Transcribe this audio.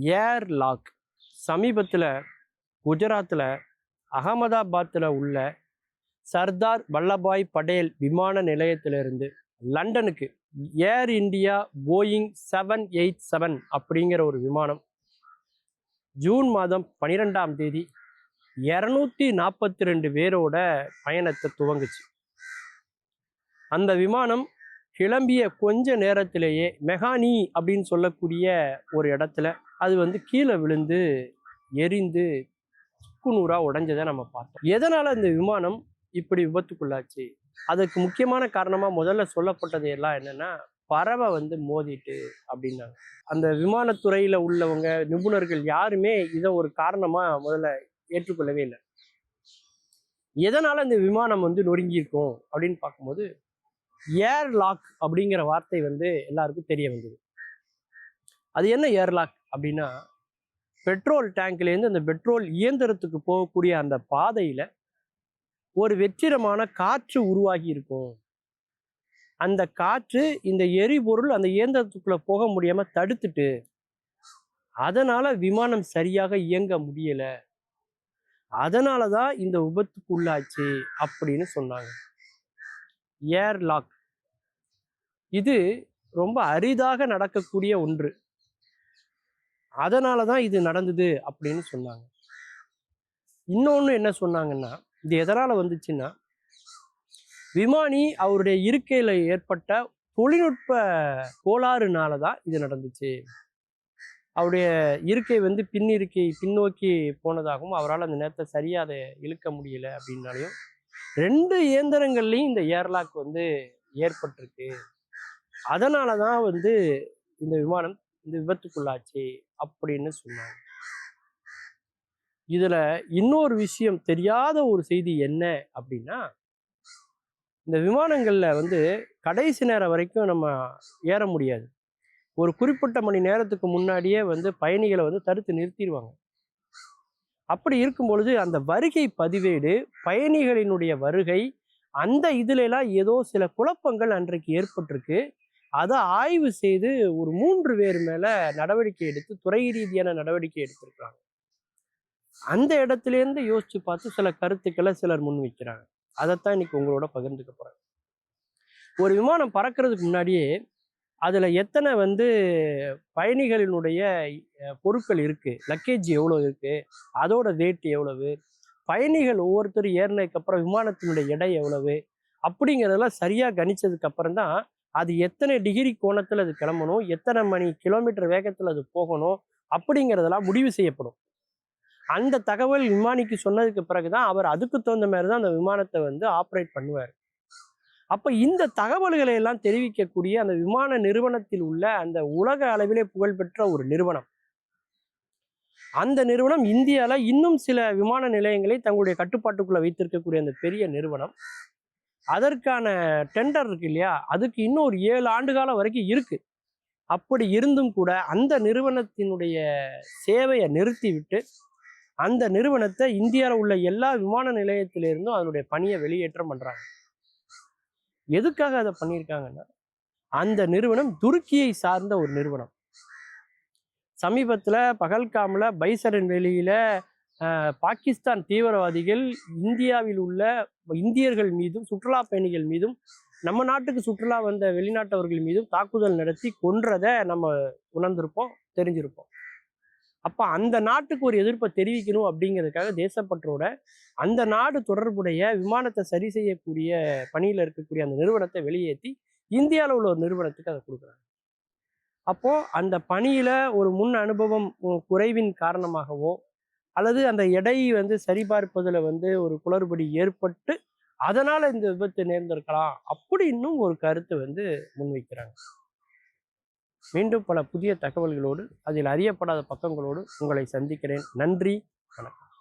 ஏர் lock சமீபத்தில் குஜராத்தில் அகமதாபாத்தில் உள்ள சர்தார் வல்லபாய் படேல் விமான நிலையத்திலிருந்து லண்டனுக்கு Air India Boeing seven eight seven அப்படிங்கிற ஒரு விமானம் ஜூன் மாதம் பன்னிரெண்டாம் தேதி இரநூத்தி நாற்பத்தி ரெண்டு பேரோட பயணத்தை துவங்குச்சு. அந்த விமானம் கிளம்பிய கொஞ்ச நேரத்திலேயே மெகானி அப்படின்னு சொல்லக்கூடிய ஒரு இடத்துல அது வந்து கீழே விழுந்து எரிந்து சுக்குநூறா உடைஞ்சதை நம்ம பார்த்தோம். எதனால் இந்த விமானம் இப்படி விபத்துக்குள்ளாச்சு? அதுக்கு முக்கியமான காரணமாக முதல்ல சொல்லப்பட்டது எல்லாம் என்னன்னா பறவை வந்து மோதிட்டு அப்படின்னாங்க. அந்த விமானத்துறையில் உள்ளவங்க நிபுணர்கள் யாருமே இதை ஒரு காரணமாக முதல்ல ஏற்றுக்கொள்ளவே இல்லை. எதனால் இந்த விமானம் வந்து நொறுங்கியிருக்கும் அப்படின்னு பார்க்கும்போது ஏர்லாக் அப்படிங்கிற வார்த்தை வந்து எல்லாருக்கும் தெரிய வந்தது. அது என்ன ஏர்லாக்? அப்படின்னா பெட்ரோல் டேங்க்லேருந்து அந்த பெட்ரோல் இயந்திரத்துக்கு போகக்கூடிய அந்த பாதையில் ஒரு வெற்றிடமான காற்று உருவாகி இருக்கும். அந்த காற்று இந்த எரிபொருள் அந்த இயந்திரத்துக்குள்ளே போக முடியாமல் தடுத்துட்டு அதனால் விமானம் சரியாக இயங்க முடியலை. அதனால தான் இந்த விபத்துக்கு உள்ளாச்சு அப்படின்னு சொன்னாங்க. ஏர் லாக் இது ரொம்ப அரிதாக நடக்கக்கூடிய ஒன்று. அதனால தான் இது நடந்தது அப்படின்னு சொன்னாங்க. இன்னொன்று என்ன சொன்னாங்கன்னா இது எதனால் வந்துச்சுன்னா விமானி அவருடைய இருக்கையில் ஏற்பட்ட தொழில்நுட்ப கோளாறுனால தான் இது நடந்துச்சு. அவருடைய இருக்கை வந்து பின் இருக்கை பின்னோக்கி போனதாகவும் அவரால் அந்த நேரத்தை சரியாக அதை இழுக்க முடியல அப்படின்னாலையும் ரெண்டு இயந்திரங்கள்லையும் இந்த ஏர்லாக் வந்து ஏற்பட்டிருக்கு. அதனால தான் வந்து இந்த விமானம் இந்த விபத்துக்குள்ளாச்சு அப்படின்னு சொன்னாங்க. இதுல இன்னொரு விஷயம் தெரியாத ஒரு செய்தி என்ன அப்படின்னா இந்த விமானங்கள்ல வந்து கடைசி நேரம் வரைக்கும் நம்ம ஏற முடியாது. ஒரு குறிப்பிட்ட மணி நேரத்துக்கு முன்னாடியே வந்து பயணிகளை வந்து தடுத்து நிறுத்திடுவாங்க அப்படி இருக்கும் பொழுது அந்த வருகை பதிவேடு பயணிகளினுடைய வருகை அந்த இதுல ஏதோ சில குழப்பங்கள் அன்றைக்கு ஏற்பட்டிருக்கு. அதை ஆய்வு செய்து ஒரு மூன்று பேர் மேல நடவடிக்கை எடுத்து துறை ரீதியான நடவடிக்கை எடுத்திருக்கிறாங்க. அந்த இடத்துலேருந்து யோசிச்சு பார்த்து சில கருத்துக்களை சிலர் முன் வைக்கிறாங்க. அதைத்தான் இன்னைக்கு உங்களோட பகிர்ந்துக்க போறேன். ஒரு விமானம் பறக்கிறதுக்கு முன்னாடியே அதுல எத்தனை வந்து பயணிகளினுடைய பொருட்கள் இருக்கு லக்கேஜ் எவ்வளவு இருக்கு அதோட ரேட் எவ்வளவு பயணிகள் ஒவ்வொருத்தரும் ஏறினதுக்கு அப்புறம் விமானத்தினுடைய எடை எவ்வளவு அப்படிங்கிறதெல்லாம் சரியா கணிச்சதுக்கு அப்புறம் தான் அது எத்தனை டிகிரி கோணத்தில் அது கிளம்பணும் எத்தனை மணி கிலோமீட்டர் வேகத்துல அது போகணும் அப்படிங்கிறதெல்லாம் முடிவு செய்யப்படும். அந்த தகவல் விமானிக்கு சொன்னதுக்கு பிறகு தான் அவர் அதுக்கு தகுந்த மாதிரி தான் அந்த விமானத்தை வந்து ஆப்ரேட் பண்ணுவார். அப்ப இந்த தகவல்களை எல்லாம் தெரிவிக்கக்கூடிய அந்த விமான நிறுவனத்தில் உள்ள அந்த உலக அளவிலே புகழ்பெற்ற ஒரு நிறுவனம். அந்த நிறுவனம் இந்தியால இன்னும் சில விமான நிலையங்களை தங்களுடைய கட்டுப்பாட்டுக்குள்ள வைத்திருக்கக்கூடிய அந்த பெரிய நிறுவனம். அதற்கான டெண்டர் இருக்கு இல்லையா? அதுக்கு இன்னும் ஒரு ஏழு ஆண்டு காலம் வரைக்கும் இருக்கு. அப்படி இருந்தும் கூட அந்த நிறுவனத்தினுடைய சேவையை நிறுத்திவிட்டு அந்த நிறுவனத்தை இந்தியாவில் உள்ள எல்லா விமான நிலையத்திலிருந்தும் அதனுடைய பணியை வெளியேற்றம் பண்ணுறாங்க எதுக்காக அதை பண்ணியிருக்காங்கன்னா அந்த நிறுவனம் துருக்கியை சார்ந்த ஒரு நிறுவனம். சமீபத்தில் பகல்காமில் பைசரன் வெளியில் பாகிஸ்தான் தீவிரவாதிகள் இந்தியாவில் உள்ள இந்தியர்கள் மீதும் சுற்றுலா பயணிகள் மீதும் நம்ம நாட்டுக்கு சுற்றுலா வந்த வெளிநாட்டவர்கள் மீதும் தாக்குதல் நடத்தி கொன்றதை நம்ம உணர்ந்திருப்போம் தெரிஞ்சிருப்போம். அப்போ அந்த நாட்டுக்கு ஒரு எதிர்ப்பை தெரிவிக்கணும் அப்படிங்கிறதுக்காக தேசப்பற்றோட அந்த நாடு தொடர்புடைய விமானத்தை சரி செய்யக்கூடிய பணியில் இருக்கக்கூடிய அந்த நிறுவனத்தை வெளியேற்றி இந்தியாவில் உள்ள ஒரு நிறுவனத்துக்கு அதை கொடுக்குறாங்க. அப்போது அந்த பணியில் ஒரு முன் அனுபவம் குறைவின் காரணமாகவோ அல்லது அந்த எடை வந்து சரிபார்ப்பதில் வந்து ஒரு குளறுபடி ஏற்பட்டு அதனால இந்த விபத்து நேர்ந்திருக்கலாம் அப்படி இன்னும் ஒரு கருத்து வந்து முன்வைக்கிறாங்க. மீண்டும் பல புதிய தகவல்களோடு அதில் அறியப்படாத பக்கங்களோடு உங்களை சந்திக்கிறேன். நன்றி வணக்கம்.